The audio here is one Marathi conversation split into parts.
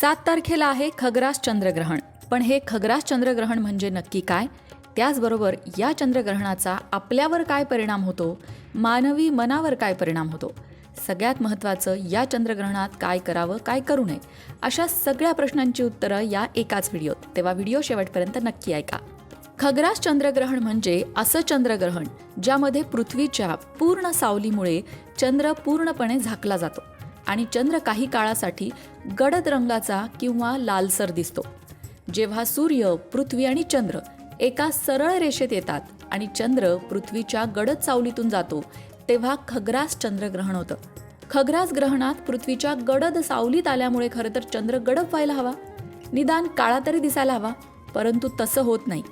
सात तारखेला आहे खग्रास चंद्रग्रहण. पण हे खग्रास चंद्रग्रहण म्हणजे नक्की काय? त्याचबरोबर या चंद्रग्रहणाचा आपल्यावर काय परिणाम होतो? मानवी मनावर काय परिणाम होतो? सगळ्यात महत्त्वाचं या चंद्रग्रहणात काय करावं काय करू नये? अशा सगळ्या प्रश्नांची उत्तरं या एकाच व्हिडिओत. तेव्हा व्हिडिओ शेवटपर्यंत नक्की ऐका. खग्रास चंद्रग्रहण म्हणजे असं चंद्रग्रहण ज्यामध्ये पृथ्वीच्या पूर्ण सावलीमुळे चंद्र पूर्णपणे झाकला जातो. आणि चंद्र काही काळासाठी गडद रंगाचा किंवा लालसर दिसतो. जेव्हा सूर्य पृथ्वी आणि चंद्र एका सरळ रेषेत येतात आणि चंद्र पृथ्वीच्या गडद सावलीतून जातो तेव्हा खग्रास चंद्रग्रहण होतं. खग्रास ग्रहणात पृथ्वीच्या गडद सावलीत आल्यामुळे खरं तर चंद्र गडप व्हायला हवा. निदान काळा तरी दिसायला हवा परंतु तसं होत नाही.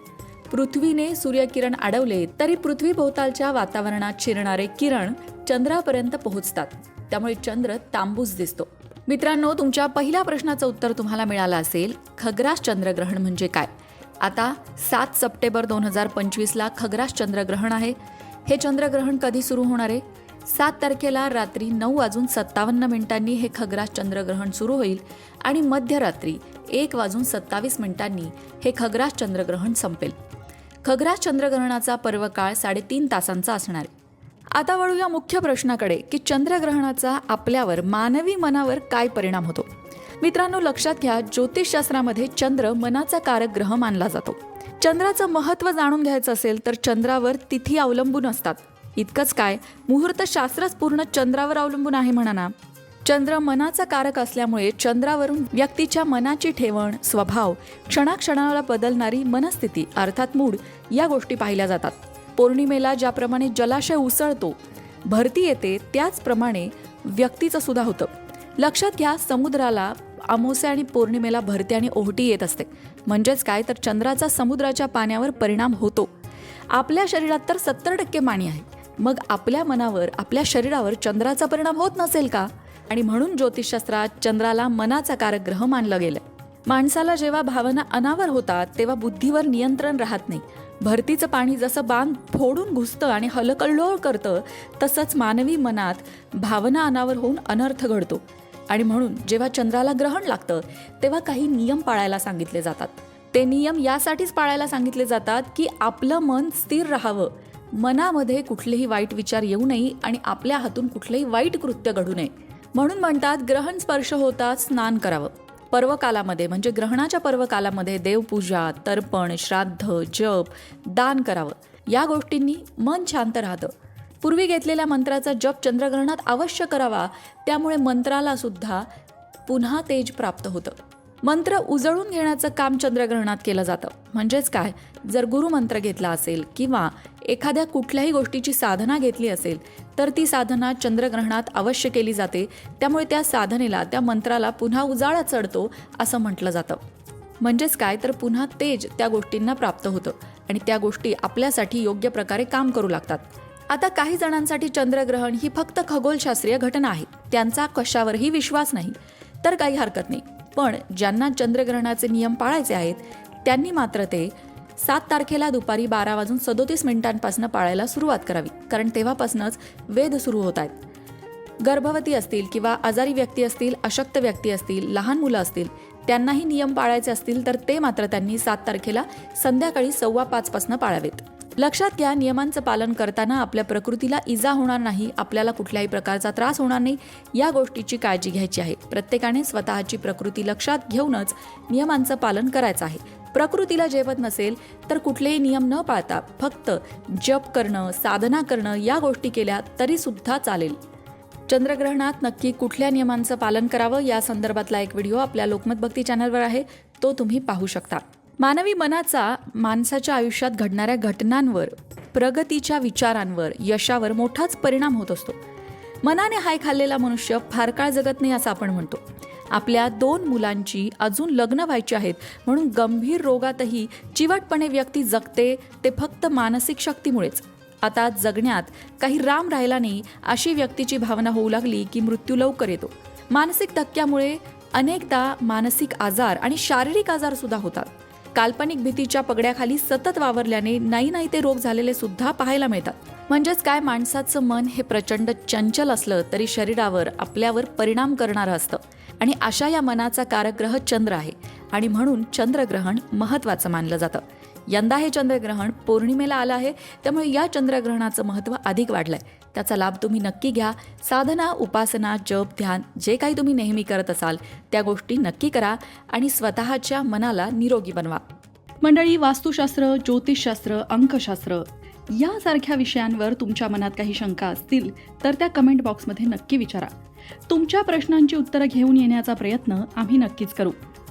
पृथ्वीने सूर्यकिरण अडवले तरी पृथ्वीभोवतालच्या वातावरणात शिरणारे किरण चंद्रापर्यंत पोहोचतात. त्यामुळे चंद्र तांबूस दिसतो. मित्रांनो तुमच्या पहिल्या प्रश्नाचं उत्तर तुम्हाला मिळालं असेल खग्रास चंद्रग्रहण म्हणजे काय? आता सात सप्टेंबर दोन हजार पंचवीसला खग्रास चंद्रग्रहण आहे. हे चंद्रग्रहण कधी सुरू होणार आहे? सात तारखेला रात्री नऊ वाजून सत्तावन्न मिनिटांनी हे खग्रास चंद्रग्रहण सुरू होईल आणि मध्यरात्री एक वाजून सत्तावीस मिनिटांनी हे खग्रास चंद्रग्रहण संपेल. खग्रास चंद्रग्रहणाचा पर्वकाळ साडेतीन तासांचा असणार आहे. आता वळूया मुख्य प्रश्नाकडे की चंद्रग्रहणाचा आपल्यावर मानवी मनावर काय परिणाम होतो? मित्रांनो लक्षात घ्या ज्योतिषशास्त्रामध्ये चंद्र मनाचा कारक ग्रह मानला जातो. चंद्राचं महत्त्व जाणून घ्यायचं असेल तर चंद्रावर तिथी अवलंबून असतात. इतकंच काय मुहूर्तशास्त्रच पूर्ण चंद्रावर अवलंबून आहे म्हणा ना. चंद्र मनाचा कारक असल्यामुळे चंद्रावरून व्यक्तीच्या मनाची ठेवण स्वभाव क्षणाक्षणाला बदलणारी मनस्थिती अर्थात मूड या गोष्टी पाहिल्या जातात. पौर्णिमेला ज्याप्रमाणे जलाशय उसळतो भरती येते त्याचप्रमाणे व्यक्तीचं सुद्धा होतं. लक्षात घ्या समुद्राला अमावस्या आणि पौर्णिमेला भरती आणि ओहटी येत असते. म्हणजेच काय? तर चंद्राचा समुद्राच्या पाण्यावर परिणाम होतो. आपल्या शरीरात तर सत्तर टक्के पाणी आहे. मग आपल्या मनावर आपल्या शरीरावर चंद्राचा परिणाम होत नसेल का? आणि म्हणून ज्योतिषशास्त्रात चंद्राला मनाचा कारक ग्रह मानलं गेलं माणसाला जेव्हा भावना अनावर होतात तेव्हा बुद्धीवर नियंत्रण राहत नाही. भरतीचं पाणी जसं बांध फोडून घुसतं आणि हलकल्लोळ करतं तसंच मानवी मनात भावना अनावर होऊन अनर्थ घडतो. आणि म्हणून जेव्हा चंद्राला ग्रहण लागतं तेव्हा काही नियम पाळायला सांगितले जातात. ते नियम यासाठीच पाळायला सांगितले जातात की आपलं मन स्थिर राहावं. मनामध्ये कुठलेही वाईट विचार येऊ नये आणि आपल्या हातून कुठलंही वाईट कृत्य घडू नये. म्हणून म्हणतात ग्रहण स्पर्श होता स्नान करावं. पर्वकालामध्ये म्हणजे ग्रहणाच्या पर्वकालामध्ये देवपूजा तर्पण श्राद्ध जप दान करावं. या गोष्टींनी मन शांत राहतं. पूर्वी घेतलेल्या मंत्राचा जप चंद्रग्रहणात अवश्य करावा. त्यामुळे मंत्राला सुद्धा पुन्हा तेज प्राप्त होतं. मंत्र उजळून घेण्याचं काम चंद्रग्रहणात केलं जातं. म्हणजेच काय? जर गुरुमंत्र घेतला असेल किंवा एखाद्या कुठल्याही गोष्टीची साधना घेतली असेल तर ती साधना चंद्रग्रहणात अवश्य केली जाते. त्यामुळे त्या साधनेला त्या मंत्राला पुन्हा उजाळा चढतो असं म्हटलं जातं. म्हणजेच काय? तर पुन्हा तेज त्या गोष्टींना प्राप्त होतं आणि त्या गोष्टी आपल्यासाठी योग्य प्रकारे काम करू लागतात. आता काही जणांसाठी चंद्रग्रहण ही फक्त खगोलशास्त्रीय घटना आहे. त्यांचा कशावरही विश्वास नाही. तर काही हरकत नाही. पण ज्यांना चंद्रग्रहणाचे नियम पाळायचे आहेत त्यांनी मात्र ते सात तारखेला दुपारी बारा वाजून सदोतीस मिनिटांपासून पाळायला सुरुवात करावी कारण तेव्हापासूनच वेध सुरू होत आहेत. गर्भवती असतील किंवा आजारी व्यक्ती असतील अशक्त व्यक्ती असतील लहान मुलं असतील त्यांनाही नियम पाळायचे असतील तर ते मात्र त्यांनी सात तारखेला संध्याकाळी सव्वा पाचपासून पाळावेत. लक्षात घ्या नियमांचं पालन करताना आपल्या प्रकृतीला इजा होणार नाही आपल्याला कुठल्याही प्रकारचा त्रास होणार नाही या गोष्टीची काळजी घ्यायची आहे. प्रत्येकाने स्वतःची प्रकृती लक्षात घेऊनच नियमांचं पालन करायचं आहे. प्रकृतीला जेवत नसेल तर कुठलेही नियम न पाळता फक्त जप करणं साधना करणं या गोष्टी केल्या तरी सुद्धा चालेल. चंद्रग्रहणात नक्की कुठल्या नियमांचं पालन करावं या संदर्भातला एक व्हिडिओ आपल्या लोकमत भक्ती चॅनलवर आहे. तो तुम्ही पाहू शकता. मानवी मनाचा माणसाच्या आयुष्यात घडणाऱ्या घटनांवर प्रगतीच्या विचारांवर यशावर मोठाच परिणाम होत असतो. मनाने हाय खाल्लेला मनुष्य फार काळ जगत नाही असं आपण म्हणतो. आपल्या दोन मुलांची अजून लग्न व्हायची आहेत म्हणून गंभीर रोगातही चिवटपणे व्यक्ती जगते ते फक्त मानसिक शक्तीमुळेच. आता जगण्यात काही राम राहिला नाही अशी व्यक्तीची भावना होऊ लागली की मृत्यू लवकर येतो. मानसिक धक्क्यामुळे अनेकदा मानसिक आजार आणि शारीरिक आजार सुद्धा होतात. काल्पनिक भीतीच्या पगड्याखाली सतत वावरल्याने नाही नाही ते रोग झालेले सुद्धा पाहायला मिळतात. म्हणजेच काय माणसाचं मन हे प्रचंड चंचल असलं तरी शरीरावर आपल्यावर परिणाम करणारं असतं. आणि अशा या मनाचा कारक ग्रह चंद्र आहे. आणि म्हणून चंद्रग्रहण महत्त्वाचं मानलं जातं. यंदा हे चंद्रग्रहण पौर्णिमेला आलं आहे त्यामुळे या चंद्रग्रहणाचं महत्त्व अधिक वाढलंय. त्याचा लाभ तुम्ही नक्की घ्या. साधना उपासना जप ध्यान जे काही तुम्ही नेहमी करत असाल त्या गोष्टी नक्की करा आणि स्वतःच्या मनाला निरोगी बनवा. मंडळी वास्तुशास्त्र ज्योतिषशास्त्र अंकशास्त्र यासारख्या विषयांवर तुमच्या मनात काही शंका असतील तर त्या कमेंट बॉक्समध्ये नक्की विचारा. तुमच्या प्रश्नांची उत्तरं घेऊन येण्याचा प्रयत्न आम्ही नक्कीच करू.